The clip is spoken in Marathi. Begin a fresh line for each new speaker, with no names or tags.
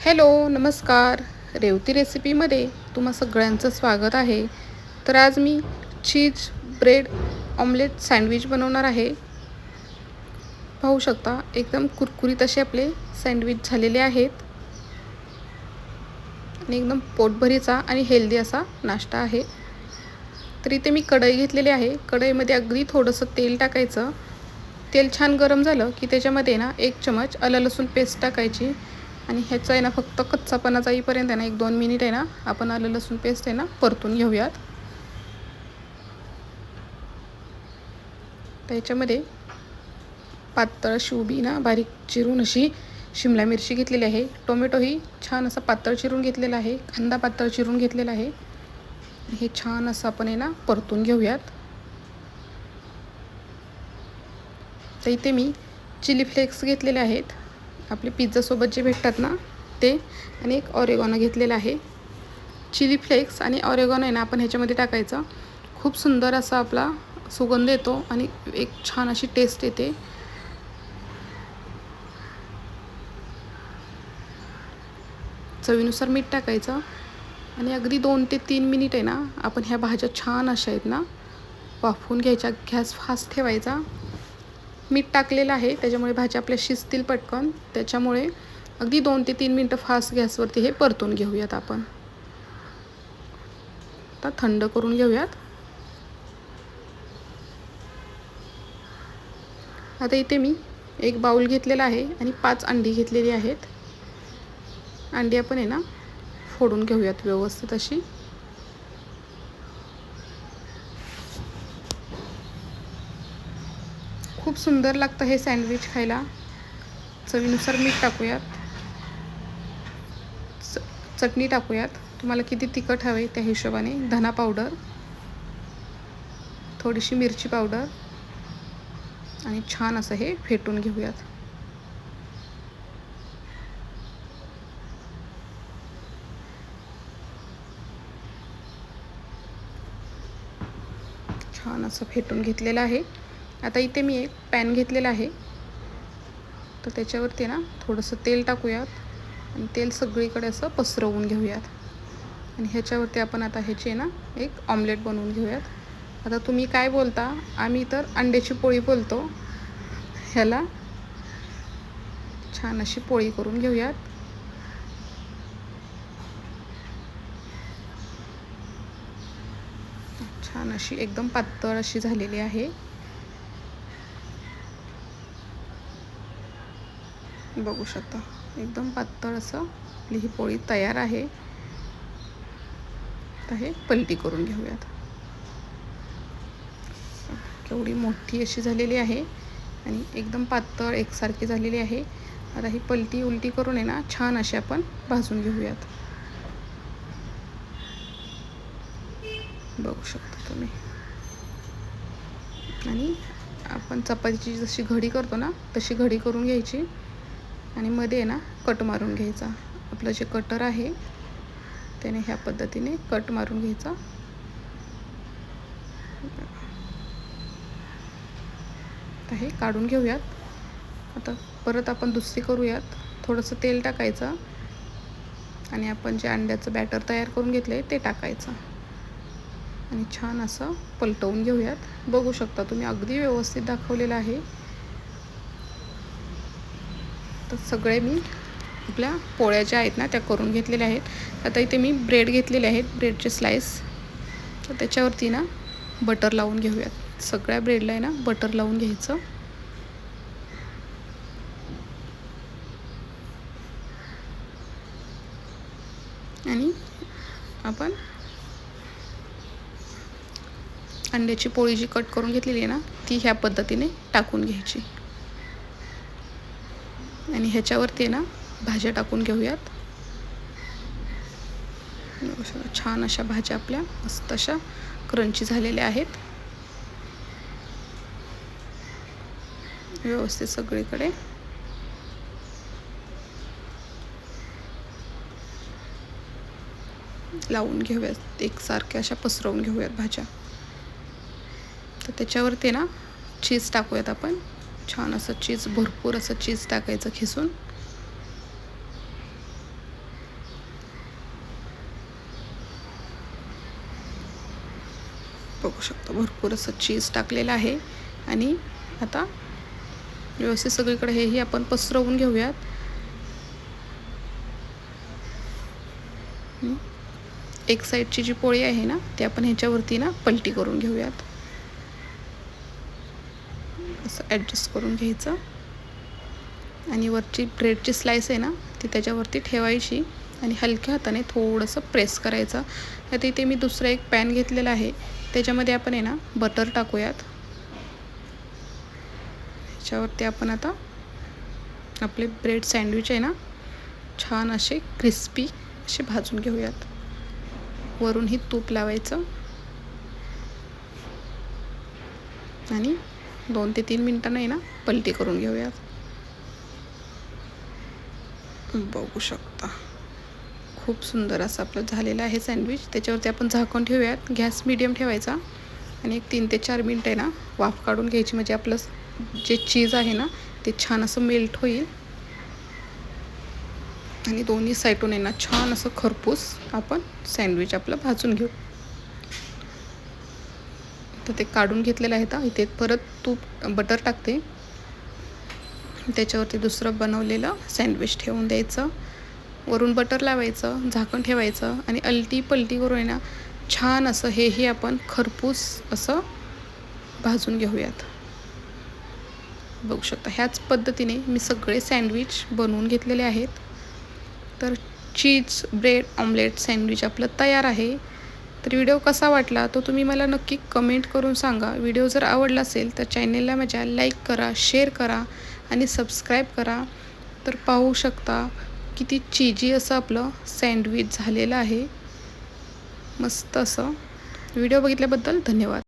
हॅलो नमस्कार. रेवती रेसिपीमध्ये तुम्हा सगळ्यांचं स्वागत आहे. तर आज मी चीज ब्रेड ऑमलेट सँडविच बनवणार आहे. पाहू शकता एकदम कुरकुरीत असे आपले सँडविच झालेले आहेत. आणि एकदम पोटभरीचा आणि हेल्दी असा नाश्ता आहे. तर इथे मी कढई घेतलेली आहे. कढईमध्ये अगदी थोडंसं तेल टाकायचं. तेल छान गरम झालं की त्याच्यामध्ये ना एक चमच आलं लसूण पेस्ट टाकायची. आणि ह्याचं आहे ना फक्त कच्चापणा जाईपर्यंत आहे ना एक दोन मिनिट आहे ना आपण आलं लसूण पेस्ट आहे ना परतून घेऊयात. त्याच्यामध्ये पातळ शिवबी ना बारीक चिरून अशी शिमला मिरची घेतलेली आहे. टोमॅटोही छान असा पातळ चिरून घेतलेला आहे कांदा पातळ चिरून घेतलेला आहे. हे छान असं आपण आहे ना परतून घेऊयात. तर इथे मी चिली फ्लेक्स घेतलेले आहेत. आपले पिझ्झासोबत जे भेटतात ना ते. आणि एक ऑरेगॉनो घेतलेलं आहे. चिली फ्लेक्स आणि ऑरेगॉनो आहे ना आपण ह्याच्यामध्ये टाकायचं. खूप सुंदर असा आपला सुगंध येतो आणि एक छान अशी टेस्ट येते. चवीनुसार मीठ टाकायचं. आणि अगदी दोन ते तीन मिनिट आहे ना आपण ह्या भाज्या छान अशा आहेत ना वाफवून घ्यायच्या. गॅस फास्ट ठेवायचा. मीठ टाकलेलं आहे त्याच्यामुळे भाज्या आपल्या शिजतील पटकन. त्याच्यामुळे अगदी दोन ते तीन मिनटं फास्ट गॅसवरती हे परतून घेऊयात आपण. आता थंड करून घेऊयात. आता इथे मी एक बाऊल घेतलेला आहे आणि पाच अंडी घेतलेली आहेत. अंडी आपण आहे ना फोडून घेऊयात व्यवस्थित अशी. खूप सुंदर लागतं हे सँडविच खायला. चवीनुसार मीठ टाकूयात. च चटणी टाकूयात. तुम्हाला किती तिखट हवे त्या हिशोबाने. धना पावडर थोडीशी मिरची पावडर आणि छान असं हे फेटून घेऊयात. छान असं फेटून घेतलेलं आहे. आता इथे मी एक पॅन घेतलेला आहे. तर त्याच्यावरती ना थोडंसं तेल टाकूयात आणि तेल सगळीकडे असं पसरवून घेऊयात. आणि ह्याच्यावरती आपण आता ह्याची ना एक ऑमलेट बनवून घेऊयात. आता तुम्ही काय बोलता? आम्ही तर अंड्याची पोळी बोलतो. ह्याला छान अशी पोळी करून घेऊयात. छान अशी एकदम पातळ अशी झालेली आहे. बघू शकता. एकदम पातळ असं आपली ही पोळी तयार आहे. तर हे पलटी करून घेऊयात. केवढी मोठी अशी झालेली आहे आणि एकदम पातळ एकसारखी झालेली आहे. आता ही पलटी उलटी करून आहे ना छान अशी आपण भाजून घेऊयात. बघू शकता तुम्ही. आणि आपण चपातीची जशी घडी करतो ना तशी घडी करून घ्यायची. आणि मध्ये ना कट मारून घ्यायचा. आपलं जे कटर आहे त्याने ह्या पद्धतीने कट मारून घ्यायचा. हे काढून घेऊयात. आता परत आपण दुसरी करूयात. थोडंसं तेल टाकायचं आणि आपण जे अंड्याचं बॅटर तयार करून घेतलं आहे ते टाकायचं. आणि छान असं पलटवून घेऊयात. बघू शकता तुम्ही अगदी व्यवस्थित दाखवलेलं आहे. तर सगळे मी आपल्या पोळ्या ज्या आहेत ना त्या करून घेतलेल्या आहेत. आता इथे मी ब्रेड घेतलेले आहेत ब्रेडचे स्लाईस तर त्याच्यावरती ना बटर लावून घेऊयात. सगळ्या ब्रेडला आहे ना बटर लावून घ्यायचं. आणि आपण अंड्याची पोळी जी कट करून घेतलेली आहे ना ती ह्या पद्धतीने टाकून घ्यायची. आणि ह्याच्यावरती ना भाज्या टाकून घेऊयात. छान अशा भाज्या आपल्या मस्त अशा क्रंची झालेल्या आहेत. व्यवस्थित सगळीकडे. लावून घेऊयात एकसारख्या अशा पसरवून घेऊयात भाज्या. तर त्याच्यावरती ना चीज टाकूयात आपण. छान असं चीज भरपूर असं चीज टाकायचं खिसून. बघू शकतो भरपूर असं चीज टाकलेलं आहे. आणि आता व्यवस्थित सगळीकडे हेही आपण पसरवून घेऊयात. एक साईडची जी पोळी आहे ना ती आपण ह्याच्यावरती ना पलटी करून घेऊयात. असं ॲडजस्ट करून घ्यायचं. आणि वरची ब्रेडची स्लाईस आहे ना ती त्याच्यावरती ठेवायची आणि हलक्या हाताने थोडंसं प्रेस करायचं. तर इथे मी दुसरा एक पॅन घेतलेला आहे. त्याच्यामध्ये आपण आहे ना बटर टाकूयात. ह्याच्यावरती आपण आता आपले ब्रेड सँडविच आहे ना छान असे क्रिस्पी असे भाजून घेऊयात. वरूनही तूप लावायचं. आणि दोन ते तीन मिनटं नाही ना पलटी करून घेऊयात. बघू शकता. खूप सुंदर असं आपलं झालेलं आहे सँडविच त्याच्यावरती आपण झाकून ठेवूयात. गॅस मिडियम ठेवायचा. आणि एक तीन ते चार मिनटं आहे ना वाफ काढून घ्यायची. म्हणजे आपलं जे चीज आहे ना ते छान असं मेल्ट होईल. आणि दोन्ही साईडून आहे ना छान असं खरपूस आपण सँडविच आपलं भाजून घेऊ. तर ते काढून घेतलेलं आहे तर इथे परत तूप बटर टाकते. त्याच्यावरती दुसरं बनवलेलं सँडविच ठेवून द्यायचं. वरून बटर लावायचं झाकण ठेवायचं आणि अलटी पलटी करून आहे ना छान असं हेही आपण खरपूस असं भाजून घेऊयात. बघू शकता ह्याच पद्धतीने मी सगळे सँडविच बनवून घेतलेले आहेत. तर चीज ब्रेड ऑमलेट सँडविच आपलं तयार आहे. तर व्हिडिओ कसा वाटला तो तुम्ही मला नक्की कमेंट करून सांगा. व्हिडिओ जर आवडला असेल तर चॅनेलला माझ्या लाईक करा शेअर करा आणि सबस्क्राईब करा. तर पाहू शकता किती चीजी असं आपलं सँडविच झालेलं आहे. मस्त असं. व्हिडिओ बघितल्याबद्दल धन्यवाद.